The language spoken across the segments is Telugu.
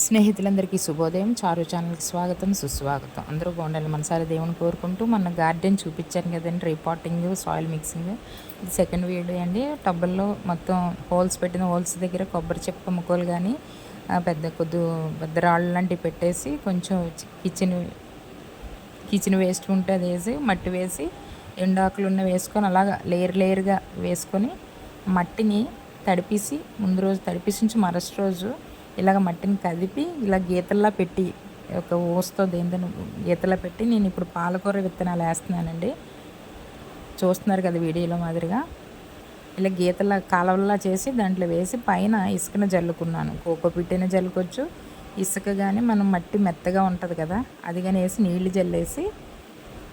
స్నేహితులందరికీ శుభోదయం. చారు ఛానల్కి స్వాగతం సుస్వాగతం. అందరూ బాగుండాలి మనసారి దేవుని కోరుకుంటూ మన గార్డెన్ చూపించాను కదండి రిపోర్టింగ్ సాయిల్ మిక్సింగ్. ఇది సెకండ్ వీడియో అండి. టబ్బల్లో మొత్తం హోల్స్ పెట్టిన హోల్స్ దగ్గర కొబ్బరి చెప్ప ముక్కలు కానీ పెద్ద కొద్ది పెద్ద రాళ్ళు లాంటివి పెట్టేసి కొంచెం కిచెన్ కిచెన్ వేస్ట్ ఉంటే అది వేసి మట్టి వేసి ఎండాకులు ఉన్న వేసుకొని అలాగా లేయర్ లేయర్గా వేసుకొని మట్టిని తడిపేసి ముందు రోజు తడిపేసి మరస్ట్ రోజు ఇలాగ మట్టిని కదిపి ఇలా గీతల్లా పెట్టి ఒక ఓస్తో దేంతో గీతలా పెట్టి నేను ఇప్పుడు పాలకూర విత్తనాలు వేస్తున్నానండి. చూస్తున్నారు కదా వీడియోలో మాదిరిగా. ఇలా గీతల కాలవల్లా చేసి దాంట్లో వేసి పైన ఇసుకన జల్లుకున్నాను. కోకో పిట్టిన జల్లుకోవచ్చు. ఇసుక కానీ మనం మట్టి మెత్తగా ఉంటుంది కదా అది కానీ వేసి నీళ్ళు జల్లేసి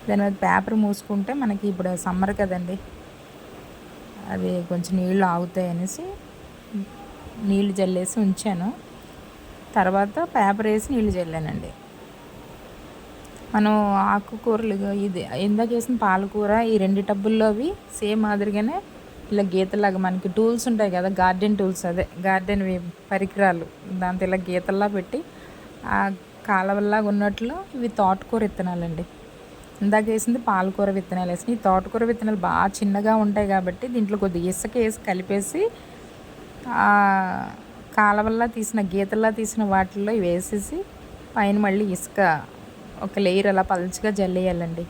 దాని మీద పేపర్ మూసుకుంటే మనకి ఇప్పుడు సమ్మర్ కదండి. అది కొంచెం నీళ్ళు ఆగుతాయి అనేసి నీళ్ళు జల్లేసి ఉంచాను. తర్వాత పేపర్ వేసి నీళ్ళు చల్లానండి. మనం ఆకుకూరలు ఇది ఇందాక వేసిన పాలకూర ఈ రెండు టబ్బుల్లో అవి సేమ్ మాదిరిగానే ఇలా గీతలాగా మనకి టూల్స్ ఉంటాయి కదా గార్డెన్ టూల్స్ అదే గార్డెన్ పరికరాలు. దాంతో ఇలా గీతల్లా పెట్టి ఆ కాలవల్లాగా ఉన్నట్లు ఇవి తోటకూర విత్తనాలండి. ఇందాక వేసింది పాలకూర విత్తనాలు వేసి ఈ తోటకూర విత్తనాలు బాగా చిన్నగా ఉంటాయి కాబట్టి దీంట్లో కొద్దిగా ఇసుక వేసి కలిపేసి కాలవల్లా తీసిన గీతల్లా తీసిన వాటిల్లో వేసేసి పైన మళ్ళీ ఇసుక ఒక లేయర్ అలా పలచగా జల్లేయాలండి.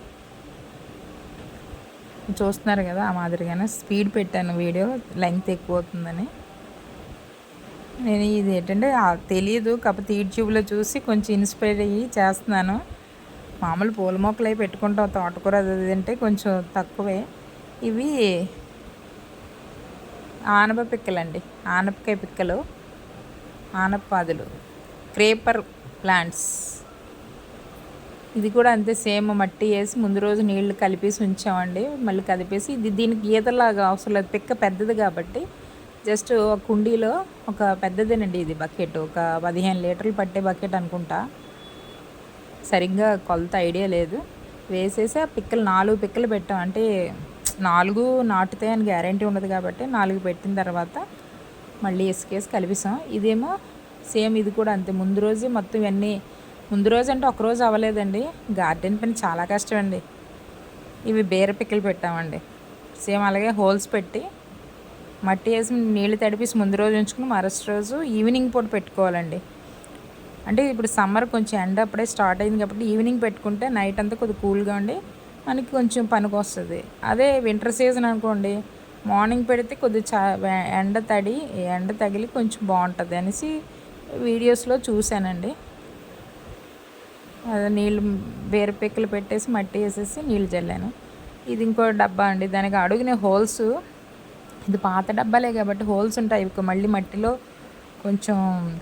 చూస్తున్నారు కదా ఆ మాదిరిగానే. స్పీడ్ పెట్టాను వీడియో లెంగ్త్ ఎక్కువ అవుతుందని నేను ఇది ఏంటంటే తెలియదు కాకపోతే యూట్యూబ్లో చూసి కొంచెం ఇన్స్పైర్ అయ్యి చేస్తున్నాను. మామూలు పూల మొక్కలు అవి పెట్టుకుంటాం తోటకూర అది అంటే కొంచెం తక్కువే. ఇవి ఆనప పిక్కలండి ఆనపకాయ పిక్కలు. ఆనపాదులు క్రేపర్ ప్లాంట్స్. ఇది కూడా అంతే సేమ్ మట్టి వేసి ముందు రోజు నీళ్ళు కలిపేసి ఉంచామండి. మళ్ళీ కదిపేసి ఇది దీనికి గీతలాగా అవసరం లేదు పిక్క పెద్దది కాబట్టి జస్ట్ ఒక కుండీలో ఒక పెద్దదేనండి ఇది బకెట్. ఒక పదిహేను లీటర్లు పట్టే బకెట్ అనుకుంటా. సరిగ్గా కొలత ఐడియా లేదు. వేసేసి ఆ పిక్కలు నాలుగు పిక్కలు పెట్టాం. అంటే నాలుగు నాటుతాయని గ్యారంటీ ఉండదు కాబట్టి నాలుగు పెట్టిన తర్వాత మళ్ళీ ఇసుకేసి కలిపిస్తాం. ఇదేమో సేమ్ ఇది కూడా అంతే. ముందు రోజు మొత్తం ఇవన్నీ ముందు రోజు అంటే ఒకరోజు అవ్వలేదండి. గార్డెన్ పని చాలా కష్టం అండి ఇవి బీర పిక్కలు పెట్టామండి. సేమ్ అలాగే హోల్స్ పెట్టి మట్టి వేసి నీళ్ళు తడిపేసి ముందు రోజు ఉంచుకుని మరస్ట్ రోజు ఈవినింగ్ పూట పెట్టుకోవాలండి. అంటే ఇప్పుడు సమ్మర్ కొంచెం ఎండ అప్పుడే స్టార్ట్ అయింది కాబట్టి ఈవినింగ్ పెట్టుకుంటే నైట్ అంతా కొద్దిగా కూల్గా ఉండి మనకి కొంచెం పనికి వస్తుంది. అదే వింటర్ సీజన్ అనుకోండి మార్నింగ్ పెడితే కొద్దిగా చా ఎండ తడి ఎండ తగిలి కొంచెం బాగుంటుంది అనేసి వీడియోస్లో చూశానండి. నీళ్ళు వేరే పిక్కలు పెట్టేసి మట్టి వేసేసి నీళ్ళు చల్లాను ఇది ఇంకో డబ్బా అండి. దానికి అడుగునే హోల్స్ ఇది పాత డబ్బాలే కాబట్టి హోల్స్ ఉంటాయి. మళ్ళీ మట్టిలో కొంచెం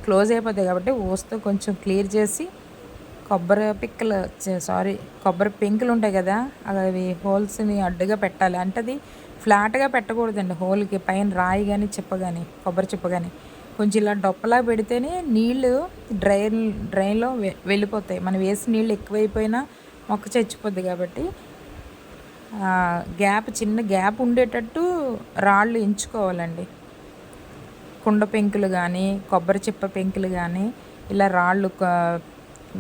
క్లోజ్ అయిపోతాయి కాబట్టి ఓస్తో కొంచెం క్లియర్ చేసి కొబ్బరి పిక్కలు సారీ కొబ్బరి పెంకులు ఉంటాయి కదా అవి హోల్స్ని అడ్డుగా పెట్టాలి. అంటే అది ఫ్లాట్గా పెట్టకూడదండి. హోల్కి పైన రాయి కానీ చిప్ప కానీ కొబ్బరి చిప్ప కానీ కొంచెం ఇలా డొప్పలా పెడితేనే నీళ్ళు డ్రైన్ డ్రైన్లో వెళ్ళిపోతాయి. మనం వేసిన నీళ్ళు ఎక్కువైపోయినా మొక్క చచ్చిపోద్ది కాబట్టి గ్యాప్ చిన్న గ్యాప్ ఉండేటట్టు రాళ్ళు ఎంచుకోవాలండి. కుండ పెంకులు కానీ కొబ్బరి చిప్ప పెంకులు కానీ ఇలా రాళ్ళు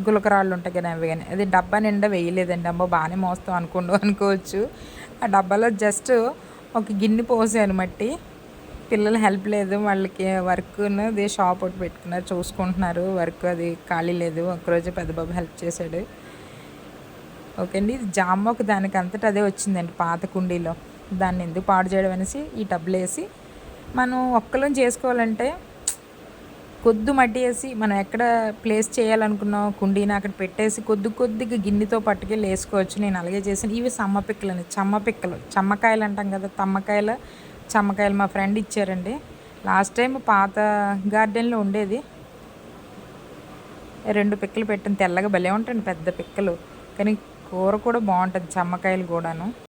గులకరాళ్ళు ఉంటాయి కదా అవి కానీ అది డబ్బా నిండా వేయలేదండి. అమ్మో బాగానే మోస్తాం అనుకోండు అనుకోవచ్చు. ఆ డబ్బాలో జస్ట్ ఒక గిన్నె పోసాను మట్టి. పిల్లలు హెల్ప్ లేదు వాళ్ళకి వర్క్ అది షాప్ ఒకటి పెట్టుకున్నారు. చూసుకుంటున్నారు వర్క్ అది ఖాళీ లేదు. ఒకరోజు పెద్ద బాబు హెల్ప్ చేశాడు. ఓకే అండి జామ ఒక దానికి అంతటా అదే వచ్చిందండి పాత కుండీలో. దాన్ని ఎందుకు పాడు చేయడం అనేసి ఈ టబ్లు వేసి మనం ఒక్కలం చేసుకోవాలంటే కొద్ది మట్టి వేసి మనం ఎక్కడ ప్లేస్ చేయాలనుకున్నాం కుండీని అక్కడ పెట్టేసి కొద్ది కొద్దిగా గిన్నెతో పట్టుకెళ్ళి వేసుకోవచ్చు. నేను అలాగే చేసాను ఇవి సమ్మ పిక్కలు చమ్మ పిక్కలు. చమ్మకాయలు అంటాం కదా తమ్మకాయలు చమ్మకాయలు మా ఫ్రెండ్ ఇచ్చారండి. లాస్ట్ టైం పాత గార్డెన్లో ఉండేది. రెండు పిక్కలు పెట్టిన. తెల్లగా భలే ఉంటాయండి పెద్ద పిక్కలు. కానీ కూర కూడా బాగుంటుంది చమ్మకాయలు కూడాను.